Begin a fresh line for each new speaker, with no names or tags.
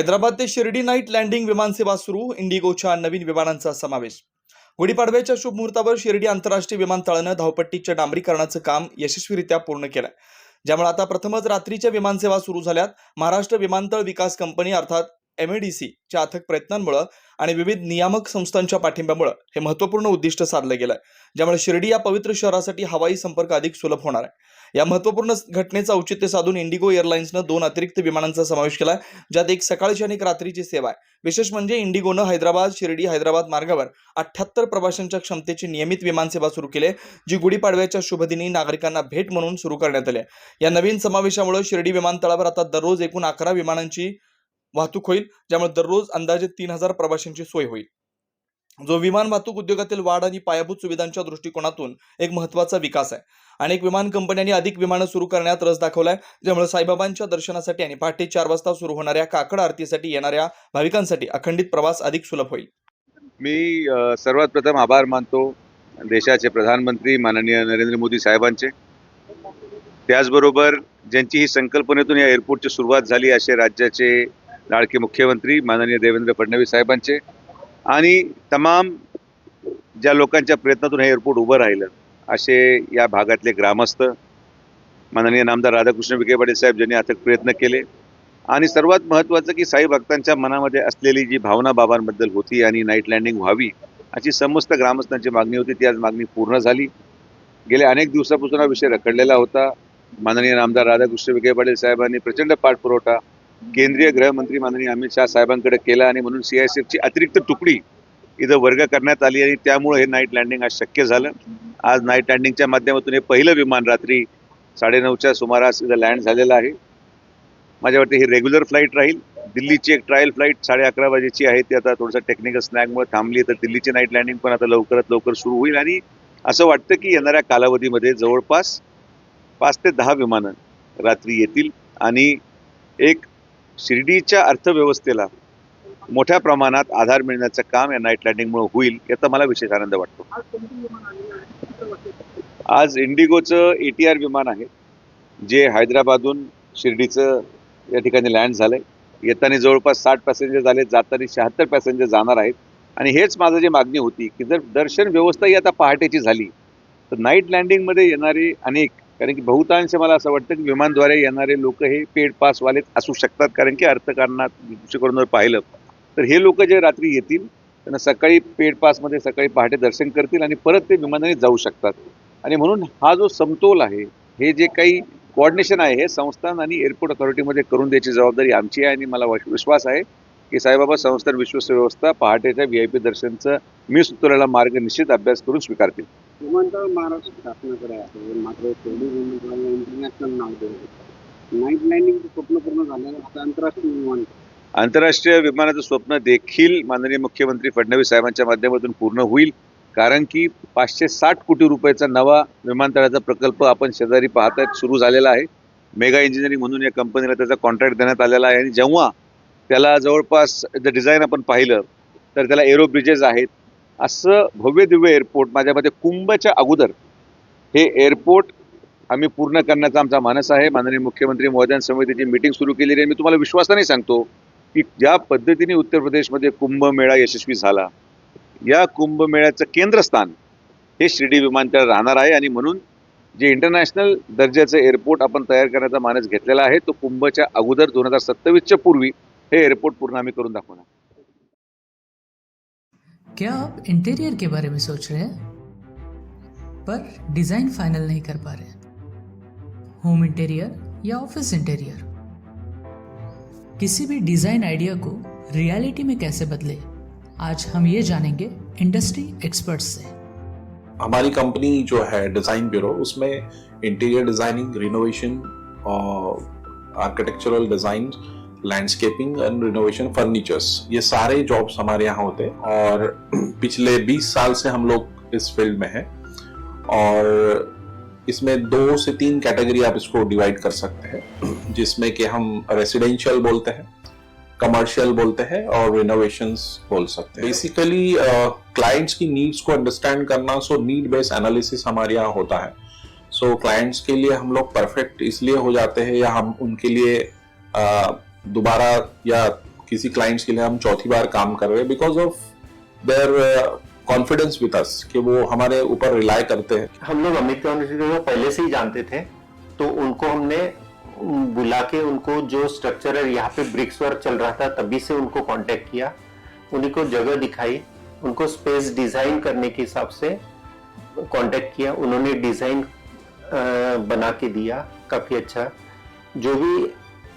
हैदराबाद ते Shirdi night landing विमानसेवा सुरू इंडिगोच्या नवीन विमानांचा समावेश. गुढीपाडव्याच्या शुभ मुहूर्तावर शिर्डी आंतरराष्ट्रीय विमानतळानं धावपट्टीच्या डांबरीकरणाचं काम यशस्वीरित्या पूर्ण केलं ज्यामुळे आता प्रथमच रात्रीच्या विमानसेवा सुरू झाल्यात. महाराष्ट्र विमानतळ विकास कंपनी अर्थात एम ए डी सीच्या अथक प्रयत्नांमुळं आणि विविध नियामक संस्थांच्या पाठिंब्यामुळं हे महत्त्वपूर्ण उद्दिष्ट साधलं आहे ज्यामुळे शिर्डी या पवित्र शहरासाठी हवाई संपर्क अधिक सुलभ होणार आहे. या महत्त्वपूर्ण घटनेचं औचित्य साधून इंडिगो एअरलाइन्सनं दोन अतिरिक्त विमानांचा समावेश केलाय ज्यात एक सकाळची आणि एक रात्रीची सेवा आहे. विशेष म्हणजे इंडिगोनं हैदराबाद शिर्डी हैदराबाद मार्गावर अठ्ठ्याहत्तर प्रवाशांच्या क्षमतेची नियमित विमानसेवा सुरू केली आहे, जी गुढीपाडव्याच्या शुभदिनी नागरिकांना भेट म्हणून सुरू करण्यात आली आहे. या नवीन समावेशामुळे शिर्डी विमानतळावर आता दररोज एकूण अकरा विमानांची वाहतूक होईल ज्यामुळे दररोज अंदाजे तीन हजार प्रवाशांची सोय होईल. जो विमान वाहतूक उद्योगातील वाढ आणि पायाभूत सुविधांच्या दृष्टिकोनातून एक महत्त्वाचा विकास आहे. अनेक विमान कंपन्यांनी अधिक विमानं सुरू करण्यात रस दाखवलाय ज्यामुळे साईबाबांच्या दर्शनासाठी आणि पहाटे चार वाजता सुरू होणाऱ्या काकड आरतीसाठी येणाऱ्या भाविकांसाठी अखंडित प्रवास अधिक सुलभ होईल.
मी सर्वात प्रथम आभार मानतो देशाचे प्रधानमंत्री माननीय नरेंद्र मोदी साहेबांचे. त्याचबरोबर ज्यांची ही संकल्पनेतून या एअरपोर्टची सुरुवात झाली असे राज्याचे लाडके मुख्यमंत्री माननीय देवेंद्र फडणवीस साहेबांचे आणि तमाम ज्या लोकांच्या प्रयत्नातून हे एअरपोर्ट उभं राहिलं असे या भागातले ग्रामस्थ माननीय नामदार राधाकृष्ण विखे पाटील साहेब ज्यांनी अथक प्रयत्न केले आणि सर्वात महत्त्वाचं की साई भक्तांच्या मनामध्ये असलेली जी भावना बाबांबद्दल होती आणि नाईट लँडिंग व्हावी अशी समस्त ग्रामस्थांची मागणी होती. ती आज मागणी पूर्ण झाली. गेल्या अनेक दिवसापासून हा विषय रखडलेला होता. माननीय नामदार राधाकृष्ण विखे पाटील साहेबांनी प्रचंड पाठपुरवठा केंद्रीय गृहमंत्री माननीय अमित शहा साहेबांकडे केला आणि म्हणून सी आय सी एफची अतिरिक्त तुकडी इथं वर्ग करण्यात आली आणि त्यामुळे हे नाईट लँडिंग आज शक्य झालं. आज नाईट लँडिंगच्या माध्यमातून हे पहिलं विमान रात्री साडेनऊच्या सुमारास इथं लँड झालेलं आहे. माझ्या वाटते ही रेग्युलर फ्लाईट राहील. दिल्लीची एक ट्रायल फ्लाईट साडे अकरा वाजेची आहे. ती आता थोडंसं टेक्निकल स्नॅकमुळे थांबली. तर दिल्लीची नाईट लँडिंग पण आता लवकरात लवकर सुरू होईल. आणि असं वाटतं की येणाऱ्या कालावधीमध्ये जवळपास पाच ते दहा विमानं रात्री येतील. आणि एक शिर्डीच्या अर्थव्यवस्थेला मोठ्या प्रमाणात आधार मिळण्याचं काम या नाईट लँडिंगमुळे होईल याचा मला विशेष आनंद वाटतो. आज इंडिगोचं ए टी आर विमान आहे जे हैदराबादहून शिर्डीचं या ठिकाणी लँड झालंय. येताना जवळपास साठ पॅसेंजर झाले जाताना शहात्तर पॅसेंजर जाणार आहेत. आणि हेच माझं जी मागणी होती की जर दर्शन व्यवस्था ही आता पहाटेची झाली तर नाईट लँडिंगमध्ये येणारे अनेक कारण की बहुतांश मला असं वाटतं की विमानद्वारे येणारे लोक हे पेड पासवालेच असू शकतात. कारण की अर्थकारणात दृष्टिकोनावर पाहिलं तर हे लोक जे रात्री येतील त्यांना सकाळी पेड पासमध्ये सकाळी पहाटे दर्शन करतील आणि परत ते विमानाने जाऊ शकतात. आणि म्हणून हा जो समतोल आहे हे जे काही कोऑर्डिनेशन आहे हे संस्थान आणि एअरपोर्ट अथॉरिटीमध्ये करून द्यायची जबाबदारी आमची आहे आणि मला विश्वास आहे की साईबाबा संस्थान विश्वस्त व्यवस्था पहाटेच्या व्ही आय पी दर्शनचं मी सुचवलेला मार्ग निश्चित अभ्यास करून स्वीकारतील.
विमानतळ महाराष्ट्र शासनाकडे आहे. मात्र तेवढी विमानतळाला इंटरनॅशनल नाव देऊ नाईट लँडिंगचं स्वप्न पूर्ण झालं आता आंतरराष्ट्रीय विमान
आंतरराष्ट्रीय विमानाचं स्वप्न देखील माननीय मुख्यमंत्री फडणवीस साहेबांच्या माध्यमातून पूर्ण होईल. कारण की पाचशे साठ कोटी रुपयाचा नवा विमानतळाचा प्रकल्प आपण शेजारी पाहतात सुरू झालेला आहे. मेगा इंजिनिअरिंग म्हणून या कंपनीला त्याचा कॉन्ट्रॅक्ट देण्यात आलेला आहे. आणि जेव्हा त्याला जवळपास जर डिझाईन आपण पाहिलं तर त्याला एरो ब्रिजेस आहेत. असं भव्य दिव्य एअरपोर्ट माझ्या मते कुंभच्या अगोदर हे एअरपोर्ट आम्ही पूर्ण करण्याचा आमचा मानस आहे. माननीय मुख्यमंत्री महोदयां समितीची मीटिंग सुरू केलेली आहे. मी तुम्हाला विश्वासाने सांगतो की ज्या पद्धतीने उत्तर प्रदेशमध्ये कुंभमेळा यशस्वी झाला या कुंभमेळ्याचं केंद्रस्थान हे शिर्डी विमानतळ राहणार आहे आणि म्हणून जे इंटरनॅशनल दर्जाचं एअरपोर्ट आपण तयार करण्याचा मानस घेतलेला आहे तो कुंभच्या अगोदर दोन हजार सत्तावीसच्या पूर्वी हे एअरपोर्ट पूर्ण आम्ही करून दाखवणार.
क्या आप इंटीरियर के बारे में सोच रहे हैं? पर डिज़ाइन फाइनल नहीं कर पा रहे होम इंटीरियर या ऑफ़िस इंटीरियर किसी भी डिज़ाइन आइडिया को रियलिटी में कैसे बदले? आज हम ये जानेंगे इंडस्ट्री एक्सपर्ट्स से।
हमारी कंपनी जो है डिज़ाइन ब्यूरो उसमें इंटीरियर डिज़ाइनिंग रिनोवेशन और architectural design landscaping and renovation furnitures ये सारे जॉब्स हमारे यहाँ होते हैं और पिछले 20 साल से हम लोग इस फ़ील्ड में हैं और इसमें दो से तीन कैटेगरी आप इसको डिवाइड कर सकते हैं जिसमें कि हम रेसिडेंशियल बोलते हैं कमर्शियल बोलते हैं और रिनोवेशन बोल सकते हैं। बेसिकली क्लाइंट्स की नीड्स को अंडरस्टैंड करना सो नीड बेस्ड एनालिसिस हमारे यहाँ होता है। सो so, क्लाइंट्स के लिए हम लोग परफेक्ट इसलिए हो जाते हैं या हम उनके लिए अ, दोबारा या किसी क्लाइंट्स के लिए हम चौथी बार काम कर रहे हैं because of their confidence with us कि वो हमारे ऊपर रिलाय करते हैं।
हम लोग अमित यूनिवर्सिटी को पहले से ही जानते थे तो उनको हमने बुला के उनको जो स्ट्रक्चर है, यहाँ पे ब्रिक्स वर्क चल रहा था, तभी से उनको कांटेक्ट किया। उन्हीं को जगह दिखाई, उनको स्पेस डिज़ाइन करने के हिसाब से कांटेक्ट किया। उन्होंने डिज़ाइन बना के दिया, काफ़ी अच्छा। जो भी